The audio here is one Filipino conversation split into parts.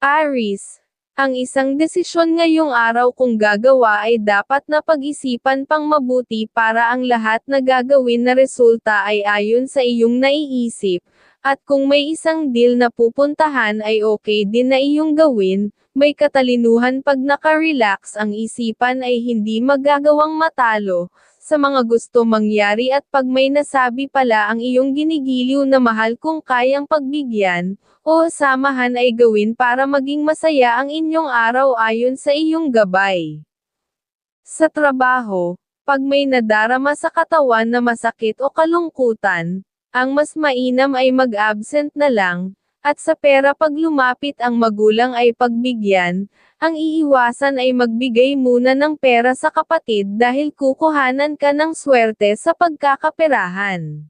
Aris, ang isang desisyon ngayong araw kung gagawa ay dapat na pag-isipan pang mabuti para ang lahat na gagawin na resulta ay ayon sa iyong naiisip, at kung may isang deal na pupuntahan ay okay din na iyong gawin, may katalinuhan pag nakarelax ang isipan ay hindi magagawang matalo, sa mga gusto mangyari at pag may nasabi pala ang iyong ginigiliw na mahal kung kayang pagbigyan, o samahan ay gawin para maging masaya ang inyong araw ayon sa iyong gabay. Sa trabaho, pag may nadarama sa katawan na masakit o kalungkutan, ang mas mainam ay mag-absent na lang, at sa pera pag lumapit ang magulang ay pagbigyan, ang iiwasan ay magbigay muna ng pera sa kapatid dahil kukuhanan ka ng swerte sa pagkakaperahan.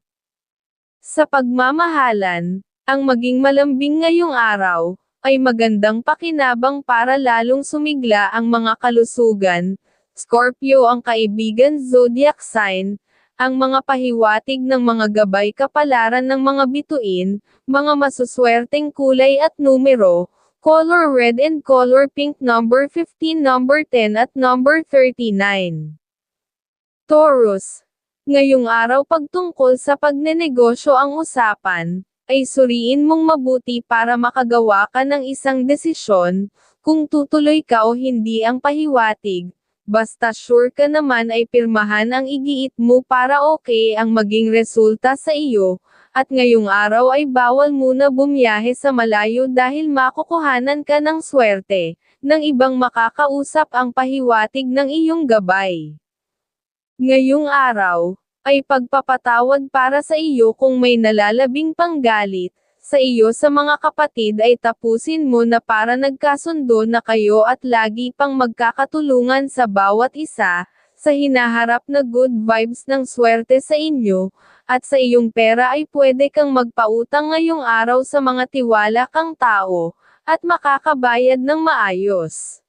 Sa pagmamahalan, ang maging malambing ngayong araw, ay magandang pakinabang para lalong sumigla ang mga kalusugan. Scorpio ang kaibigan zodiac sign, ang mga pahiwatig ng mga gabay kapalaran ng mga bituin, mga masuswerteng kulay at numero, color red and color pink number 15 number 10 at number 39. Taurus. Ngayong araw pagtungkol sa pagnenegosyo ang usapan, ay suriin mong mabuti para makagawa ka ng isang desisyon, kung tutuloy ka o hindi ang pahiwatig, basta sure ka naman ay pirmahan ang igiit mo para okay ang maging resulta sa iyo, at ngayong araw ay bawal muna bumiyahe sa malayo dahil makukuhanan ka ng swerte, ng ibang makakausap ang pahiwatig ng iyong gabay. Ngayong araw, ay pagpapatawad para sa iyo kung may nalalabing panggalit, sa iyo sa mga kapatid ay tapusin mo na para nagkasundo na kayo at lagi pang magkakatulungan sa bawat isa, sa hinaharap na good vibes ng swerte sa inyo, at sa iyong pera ay pwede kang magpautang ngayong araw sa mga tiwala kang tao, at makakabayad ng maayos.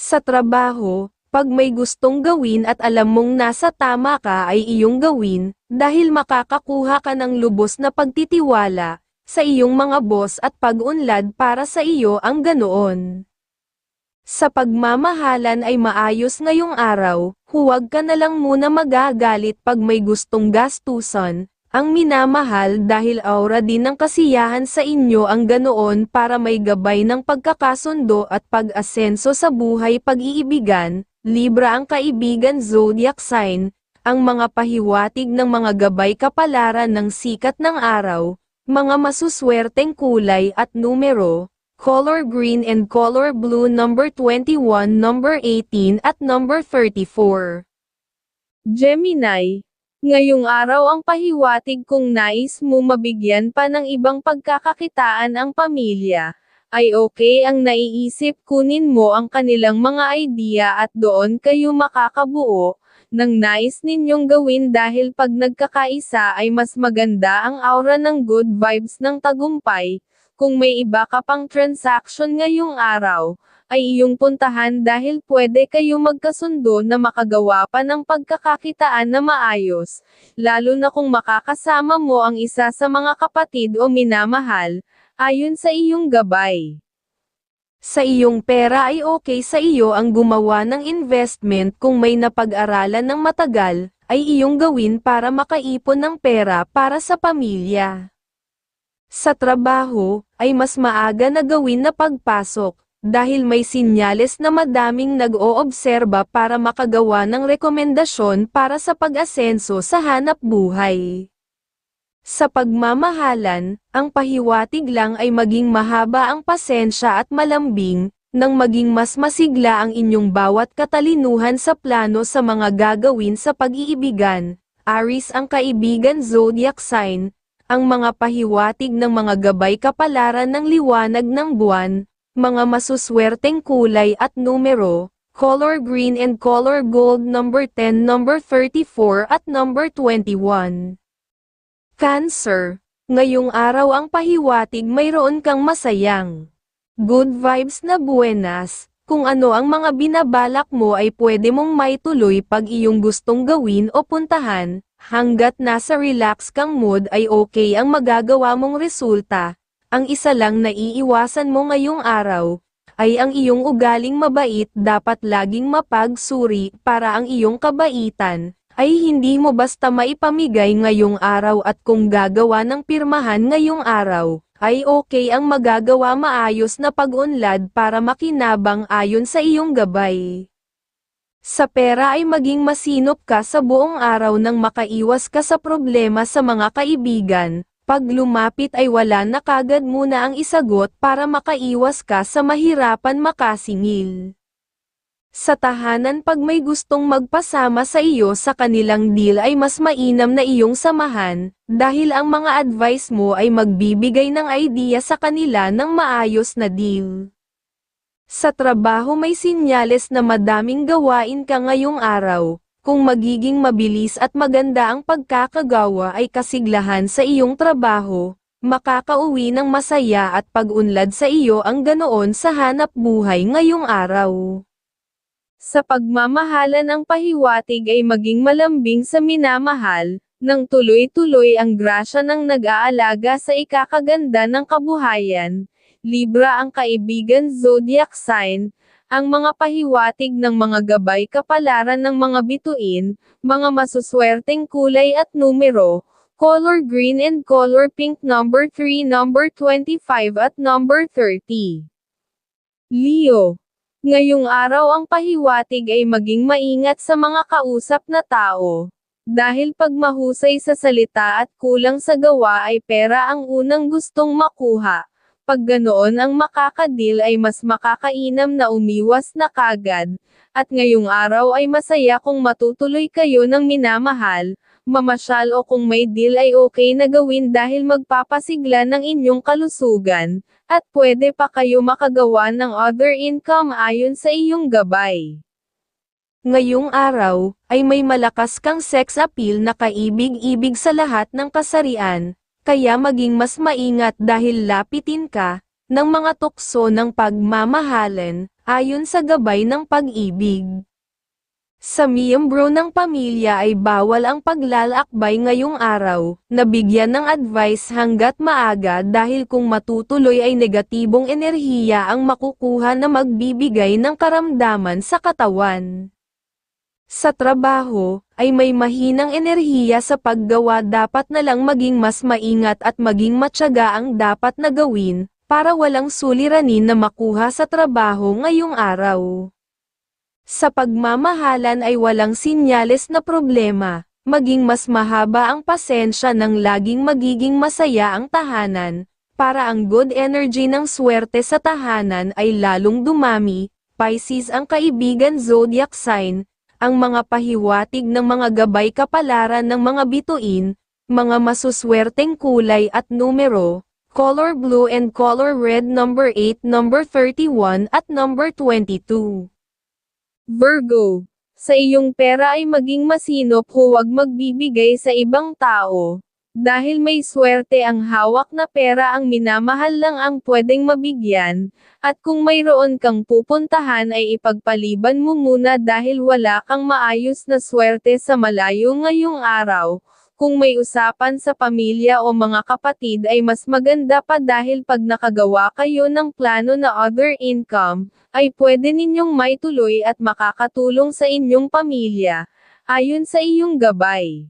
Sa trabaho, pag may gustong gawin at alam mong nasa tama ka ay iyong gawin, dahil makakakuha ka ng lubos na pagtitiwala, sa iyong mga boss at pag-unlad para sa iyo ang ganoon. Sa pagmamahalan ay maayos ngayong araw, huwag ka na lang muna magagalit pag may gustong gastusan, ang minamahal dahil aura din ng kasiyahan sa inyo ang ganoon para may gabay ng pagkakasundo at pag-asenso sa buhay pag-iibigan, Libra ang kaibigan zodiac sign, ang mga pahiwatig ng mga gabay kapalaran ng sikat ng araw, mga masuswerteng kulay at numero, color green and color blue number 21, number 18 at number 34. Gemini, ngayong araw ang pahiwatig kung nais mo mabigyan pa ng ibang pagkakakitaan ang pamilya, ay okay ang naiisip kunin mo ang kanilang mga idea at doon kayo makakabuo, ng nais ninyong gawin dahil pag nagkakaisa ay mas maganda ang aura ng good vibes ng tagumpay, kung may iba ka pang transaction ngayong araw, ay iyong puntahan dahil pwede kayo magkasundo na makagawa pa ng pagkakakitaan na maayos, lalo na kung makakasama mo ang isa sa mga kapatid o minamahal, ayon sa iyong gabay. Sa iyong pera ay okay sa iyo ang gumawa ng investment kung may napag-aralan ng matagal, ay iyong gawin para makaipon ng pera para sa pamilya. Sa trabaho, ay mas maaga na gawin na pagpasok, dahil may sinyales na madaming nag-oobserba para makagawa ng rekomendasyon para sa pag-asenso sa hanap buhay. Sa pagmamahalan, ang pahiwatig lang ay maging mahaba ang pasensya at malambing, nang maging mas masigla ang inyong bawat katalinuhan sa plano sa mga gagawin sa pag-iibigan. Aris ang kaibigan zodiac sign, ang mga pahiwatig ng mga gabay kapalaran ng liwanag ng buwan, mga masuswerteng kulay at numero, color green and color gold number 10, number 34 at number 21. Cancer, ngayong araw ang pahiwatig mayroon kang masayang. Good vibes na buenas, kung ano ang mga binabalak mo ay pwede mong maituloy pag iyong gustong gawin o puntahan, hanggat nasa relax kang mood ay okay ang magagawa mong resulta, ang isa lang na iiwasan mo ngayong araw, ay ang iyong ugaling mabait. Dapat laging mapagsuri para ang iyong kabaitan, ay hindi mo basta maipamigay ngayong araw at kung gagawa ng pirmahan ngayong araw, ay okay ang magagawa maayos na pag-unlad para makinabang ayon sa iyong gabay. Sa pera ay maging masinop ka sa buong araw nang makaiwas ka sa problema sa mga kaibigan, pag lumapit ay wala na kagad muna ang isagot para makaiwas ka sa mahirapan makasingil. Sa tahanan pag may gustong magpasama sa iyo sa kanilang deal ay mas mainam na iyong samahan, dahil ang mga advice mo ay magbibigay ng idea sa kanila ng maayos na deal. Sa trabaho may sinyales na madaming gawain ka ngayong araw, kung magiging mabilis at maganda ang pagkakagawa ay kasiglahan sa iyong trabaho, makakauwi ng masaya at pag-unlad sa iyo ang ganoon sa hanap buhay ngayong araw. Sa pagmamahala ng pahiwatig ay maging malambing sa minamahal, nang tuloy-tuloy ang grasya ng nag-aalaga sa ikakaganda ng kabuhayan, Libra ang kaibigan zodiac sign, ang mga pahiwatig ng mga gabay kapalaran ng mga bituin, mga masuswerteng kulay at numero, color green and color pink number 3 number 25 at number 30. Leo Ngayong araw ang pahiwatig ay maging maingat sa mga kausap na tao. Dahil pag mahusay sa salita at kulang sa gawa ay pera ang unang gustong makuha. Pag ganoon ang makakadil ay mas makakainam na umiwas na kagad. At ngayong araw ay masaya kung matutuloy kayo ng minamahal, mamasyal o kung may deal ay okay na gawin dahil magpapasigla ng inyong kalusugan, at pwede pa kayo makagawa ng other income ayon sa iyong gabay. Ngayong araw, ay may malakas kang sex appeal na kaibig-ibig sa lahat ng kasarian, kaya maging mas maingat dahil lapitin ka, ng mga tukso ng pagmamahalan, ayon sa gabay ng pag-ibig. Sa miyembro ng pamilya ay bawal ang paglalakbay ngayong araw, nabigyan ng advice hanggat maaga dahil kung matutuloy ay negatibong enerhiya ang makukuha na magbibigay ng karamdaman sa katawan. Sa trabaho, ay may mahinang enerhiya sa paggawa dapat na lang maging mas maingat at maging matyaga ang dapat na gawin, para walang suliranin na makuha sa trabaho ngayong araw. Sa pagmamahalan ay walang sinyales na problema, maging mas mahaba ang pasensya ng laging magiging masaya ang tahanan, para ang good energy ng swerte sa tahanan ay lalong dumami, Pisces ang kaibigan zodiac sign, ang mga pahiwatig ng mga gabay kapalaran ng mga bituin, mga masuswerteng kulay at numero, color blue and color red number 8 number 31 at number 22. Virgo, sa iyong pera ay maging masinop huwag magbibigay sa ibang tao. Dahil may swerte ang hawak na pera ang minamahal lang ang pwedeng mabigyan, at kung mayroon kang pupuntahan ay ipagpaliban mo muna dahil wala kang maayos na swerte sa malayo ngayong araw, kung may usapan sa pamilya o mga kapatid ay mas maganda pa dahil pag nakagawa kayo ng plano na other income, ay pwede ninyong maituloy at makakatulong sa inyong pamilya, ayon sa iyong gabay.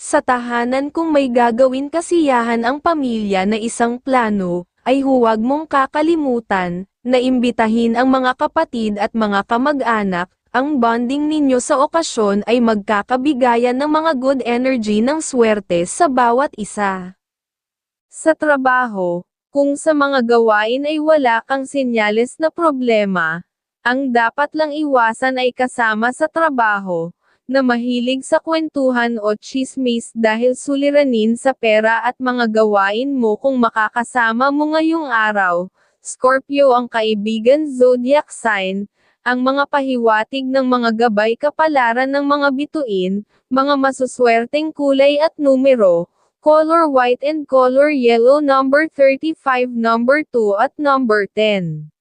Sa tahanan kung may gagawin kasiyahan ang pamilya na isang plano, ay huwag mong kakalimutan, na imbitahin ang mga kapatid at mga kamag-anak, ang bonding ninyo sa okasyon ay magkakabigayan ng mga good energy ng swerte sa bawat isa. Sa trabaho, kung sa mga gawain ay wala kang sinyales na problema, ang dapat lang iwasan ay kasama sa trabaho, na mahilig sa kwentuhan o chismis dahil suliranin sa pera at mga gawain mo kung makakasama mo ngayong araw. Scorpio ang kaibigan zodiac sign, ang mga pahiwatig ng mga gabay kapalaran ng mga bituin, mga masuswerteng kulay at numero, color white and color yellow number 35 number 2 at number 10.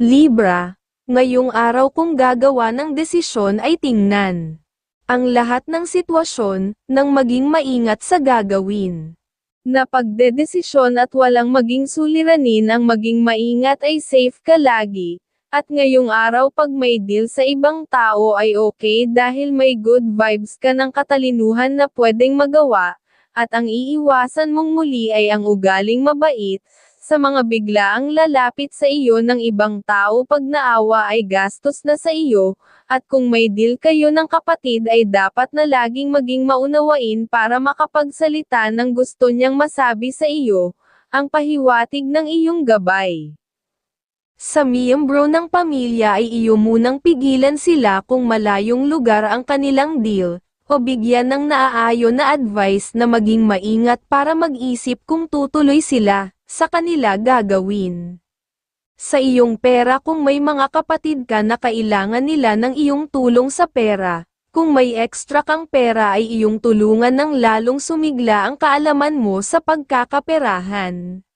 Libra, Ngayong araw kung gagawa ng desisyon ay tingnan ang lahat ng sitwasyon, nang maging maingat sa gagawin. na pagdedesisyon at walang maging suliranin ang maging maingat ay safe ka lagi. At ngayong araw pag may deal sa ibang tao ay okay dahil may good vibes ka ng katalinuhan na pwedeng magawa, at ang iiwasan mong muli ay ang ugaling mabait, sa mga biglaang lalapit sa iyo ng ibang tao pag naawa ay gastos na sa iyo, at kung may deal kayo ng kapatid ay dapat na laging maging maunawain para makapagsalita ng gusto niyang masabi sa iyo, ang pahiwatig ng iyong gabay. Sa miyembro ng pamilya ay iyo munang pigilan sila kung malayong lugar ang kanilang deal, o bigyan ng naaayon na advice na maging maingat para mag-isip kung tutuloy sila sa kanila gagawin. Sa iyong pera kung may mga kapatid ka na kailangan nila ng iyong tulong sa pera, kung may extra kang pera ay iyong tulungan ng lalong sumigla ang kaalaman mo sa pagkakaperahan.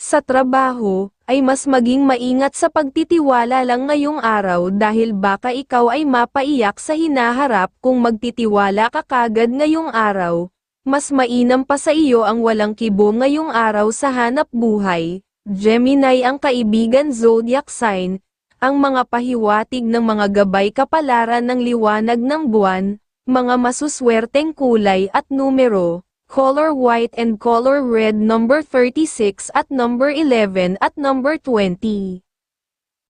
Sa trabaho, ay mas maging maingat sa pagtitiwala lang ngayong araw dahil baka ikaw ay mapaiyak sa hinaharap kung magtitiwala ka kagad ngayong araw. Mas mainam pa sa iyo ang walang kibo ngayong araw sa hanap buhay. Gemini ang kaibigan zodiac sign, ang mga pahiwatig ng mga gabay kapalaran ng liwanag ng buwan, mga masuswerteng kulay at numero color white and color red number 36 at number 11 at number 20.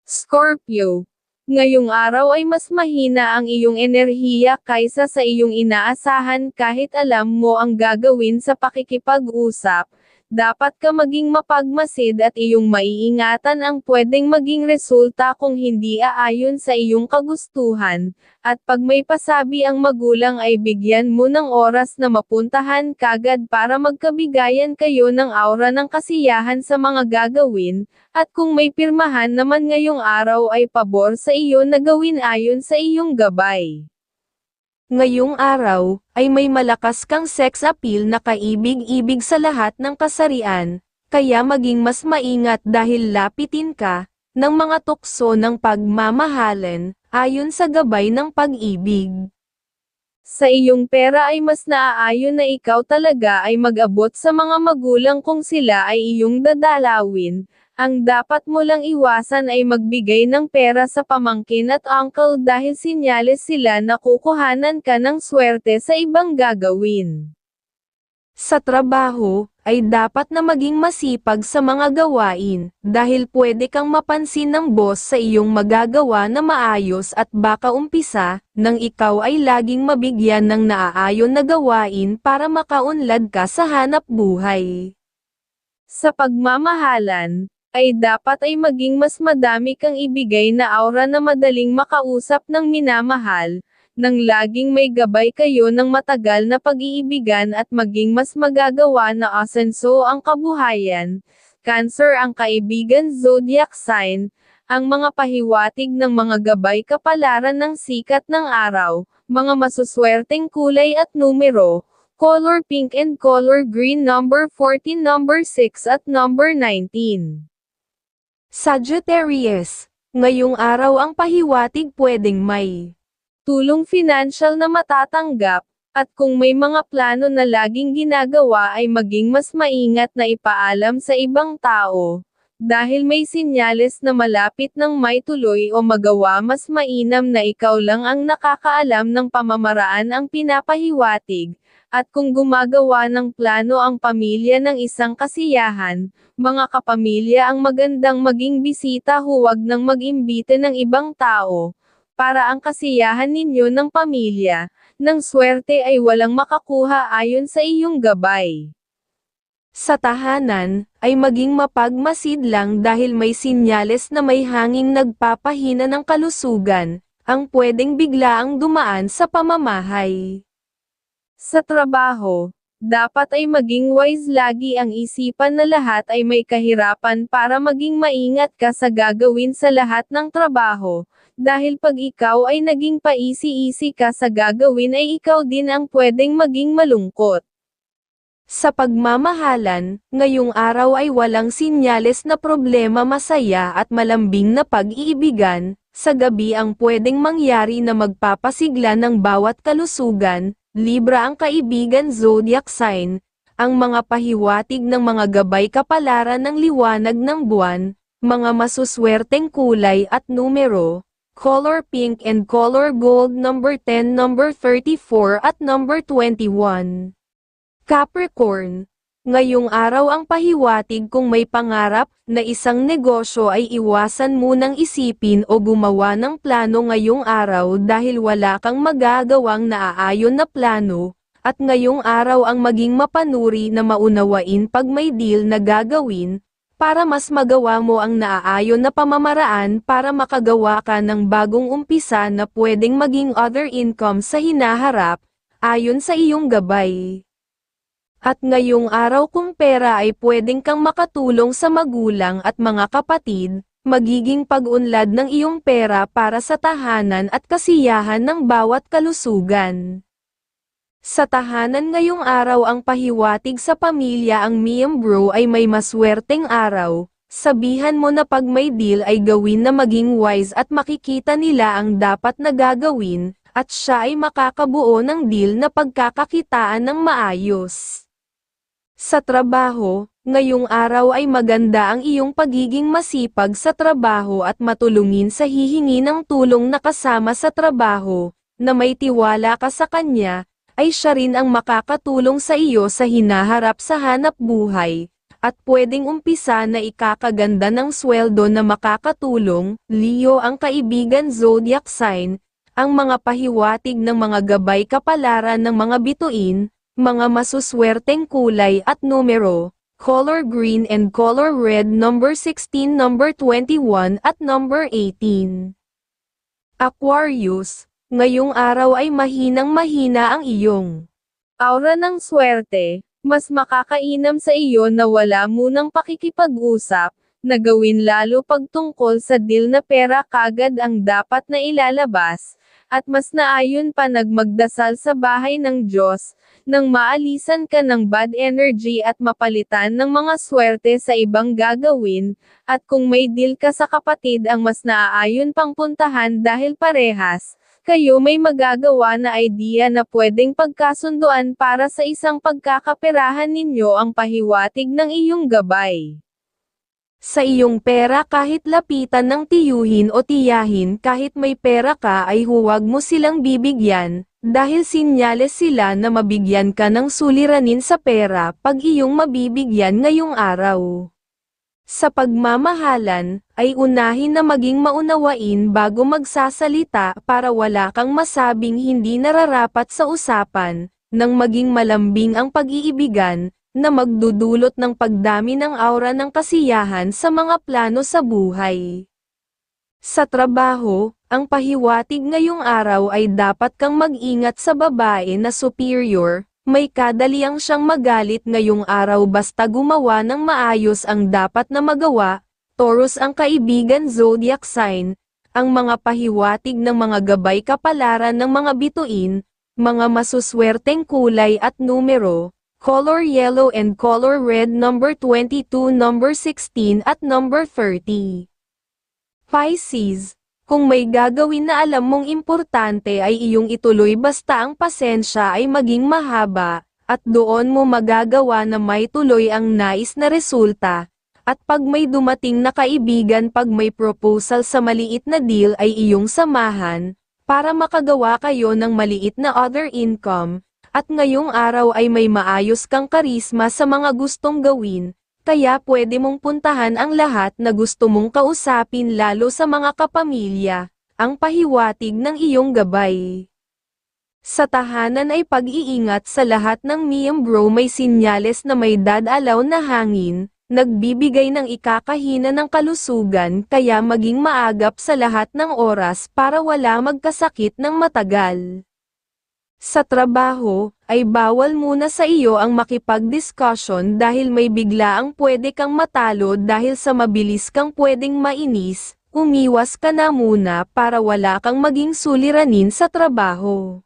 Scorpio. Ngayong araw ay mas mahina ang iyong enerhiya kaysa sa iyong inaasahan kahit alam mo ang gagawin sa pakikipag-usap, dapat ka maging mapagmasid at iyong maiingatan ang pwedeng maging resulta kung hindi aayon sa iyong kagustuhan, at pag may pasabi ang magulang ay bigyan mo ng oras na mapuntahan kagad para magkabigayan kayo ng aura ng kasiyahan sa mga gagawin, at kung may pirmahan naman ngayong araw ay pabor sa iyo na gawin ayon sa iyong gabay. Ngayong araw, ay may malakas kang sex appeal na kaibig-ibig sa lahat ng kasarian, kaya maging mas maingat dahil lapitin ka, ng mga tukso ng pagmamahalan, ayon sa gabay ng pag-ibig. Sa iyong pera ay mas naaayon na ikaw talaga ay mag-abot sa mga magulang kung sila ay iyong dadalawin, ang dapat mo lang iwasan ay magbigay ng pera sa pamangkin at uncle dahil sinyales sila na kukuhanan ka ng swerte sa ibang gagawin. Sa trabaho, ay dapat na maging masipag sa mga gawain, dahil pwede kang mapansin ng boss sa iyong magagawa na maayos at baka umpisa, nang ikaw ay laging mabigyan ng naaayon na gawain para makaunlad ka sa hanap buhay. Sa pagmamahalan, ay dapat ay maging mas madami kang ibigay na aura na madaling makausap ng minamahal, nang laging may gabay kayo ng matagal na pag-iibigan at maging mas magagawa na asenso ang kabuhayan. Cancer ang kaibigan zodiac sign, ang mga pahiwatig ng mga gabay kapalaran ng sikat ng araw, mga masuswerteng kulay at numero, color pink and color green number 14 number 6 at number 19. Sagittarius, ngayong araw ang pahiwatig pwedeng may tulong financial na matatanggap, at kung may mga plano na laging ginagawa ay maging mas maingat na ipaalam sa ibang tao, dahil may sinyales na malapit ng may tuloy o magawa mas mainam na ikaw lang ang nakakaalam ng pamamaraan ang pinapahiwatig, at kung gumagawa ng plano ang pamilya ng isang kasiyahan, mga kapamilya ang magandang maging bisita huwag nang mag-imbita ng ibang tao, para ang kasiyahan ninyo ng pamilya, ng swerte ay walang makakuha ayon sa iyong gabay. Sa tahanan, ay maging mapagmasid lang dahil may sinyales na may hanging nagpapahina ng kalusugan, ang pwedeng biglaang dumaan sa pamamahay. Sa trabaho, dapat ay maging wise lagi ang isipan na lahat ay may kahirapan para maging maingat ka sa gagawin sa lahat ng trabaho, dahil pag ikaw ay naging paisi-isi ka sa gagawin ay ikaw din ang pwedeng maging malungkot. Sa pagmamahalan, ngayong araw ay walang sinyales na problema masaya at malambing na pag-iibigan, sa gabi ang pwedeng mangyari na magpapasigla ng bawat kalusugan, Libra ang kaibigan zodiac sign, ang mga pahiwatig ng mga gabay kapalaran ng liwanag ng buwan, mga masuswerteng kulay at numero, color pink and color gold number 10, number 34 at number 21. Capricorn, ngayong araw ang pahiwatig kung may pangarap na isang negosyo ay iwasan munang isipin o gumawa ng plano ngayong araw dahil wala kang magagawang naaayon na plano, at ngayong araw ang maging mapanuri na maunawain pag may deal na gagawin, para mas magawa mo ang naaayon na pamamaraan para makagawa ka ng bagong umpisa na pwedeng maging other income sa hinaharap, ayon sa iyong gabay. At ngayong araw kung pera ay pwedeng kang makatulong sa magulang at mga kapatid, magiging pag-unlad ng iyong pera para sa tahanan at kasiyahan ng bawat kalusugan. Sa tahanan ngayong araw ang pahiwatig sa pamilya ang miyembro ay may maswerteng araw, sabihan mo na pag may deal ay gawin na maging wise at makikita nila ang dapat na gagawin, at siya ay makakabuo ng deal na pagkakakitaan ng maayos. Sa trabaho, ngayong araw ay maganda ang iyong pagiging masipag sa trabaho at matulungin sa hihingi ng tulong na kasama sa trabaho, na may tiwala ka sa kanya, ay siya rin ang makakatulong sa iyo sa hinaharap sa hanap buhay, at pwedeng umpisa na ikakaganda ng sweldo na makakatulong, Leo ang kaibigan zodiac sign, ang mga pahiwatig ng mga gabay kapalaran ng mga bituin, mga masuswerteng kulay at numero, color green and color red number 16 number 21 at number 18. Aquarius, ngayong araw ay mahinang mahina ang iyong aura ng swerte, mas makakainam sa iyo na wala munang pakikipag-usap, na gawin lalo pagtungkol sa deal na pera kagad ang dapat na ilalabas, at mas naayon pa nagmagdasal sa bahay ng Diyos, nang maalisan ka ng bad energy at mapalitan ng mga swerte sa ibang gagawin, at kung may deal ka sa kapatid ang mas naaayon pang puntahan dahil parehas, kayo may magagawa na idea na pwedeng pagkasunduan para sa isang pagkakaperahan ninyo ang pahiwatig ng iyong gabay. Sa iyong pera kahit lapitan ng tiyuhin o tiyahin kahit may pera ka ay huwag mo silang bibigyan, dahil sinyales sila na mabigyan ka ng suliranin sa pera pag iyong mabibigyan ngayong araw. Sa pagmamahalan, ay unahin na maging maunawain bago magsasalita para wala kang masabing hindi nararapat sa usapan, nang maging malambing ang pag-iibigan, na magdudulot ng pagdami ng aura ng kasiyahan sa mga plano sa buhay. Sa trabaho, ang pahiwatig ngayong araw ay dapat kang mag-ingat sa babae na superior, may kadaliang siyang magalit ngayong araw basta gumawa ng maayos ang dapat na magawa, Taurus ang kaibigan zodiac sign, ang mga pahiwatig ng mga gabay kapalaran ng mga bituin, mga masuswerteng kulay at numero, color yellow and color red number 22 number 16 at number 30. Pisces, kung may gagawin na alam mong importante ay iyong ituloy basta ang pasensya ay maging mahaba, at doon mo magagawa na may tuloy ang nais na resulta, at pag may dumating na kaibigan pag may proposal sa maliit na deal ay iyong samahan, para makagawa kayo ng maliit na other income, at ngayong araw ay may maayos kang karisma sa mga gustong gawin, kaya pwede mong puntahan ang lahat na gusto mong kausapin lalo sa mga kapamilya, ang pahiwatig ng iyong gabay. Sa tahanan ay pag-iingat sa lahat ng miyembro may sinyales na may dadalaw na hangin, nagbibigay ng ikakahina ng kalusugan kaya maging maagap sa lahat ng oras para wala magkasakit ng matagal. Sa trabaho, ay bawal muna sa iyo ang makipag-discussion dahil may bigla ang pwede kang matalo dahil sa mabilis kang pwedeng mainis, umiwas ka na muna para wala kang maging suliranin sa trabaho.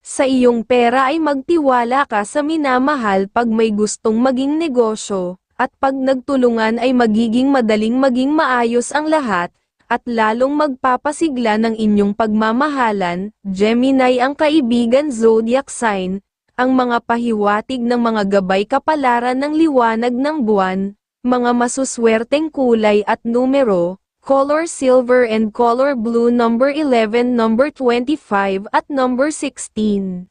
Sa iyong pera ay magtiwala ka sa minamahal pag may gustong maging negosyo, at pag nagtulungan ay magiging madaling maging maayos ang lahat, at lalong magpapasigla ng inyong pagmamahalan, Gemini ang kaibigan zodiac sign, ang mga pahiwatig ng mga gabay kapalaran ng liwanag ng buwan, mga masuswerteng kulay at numero, color silver and color blue number 11 number 25 at number 16.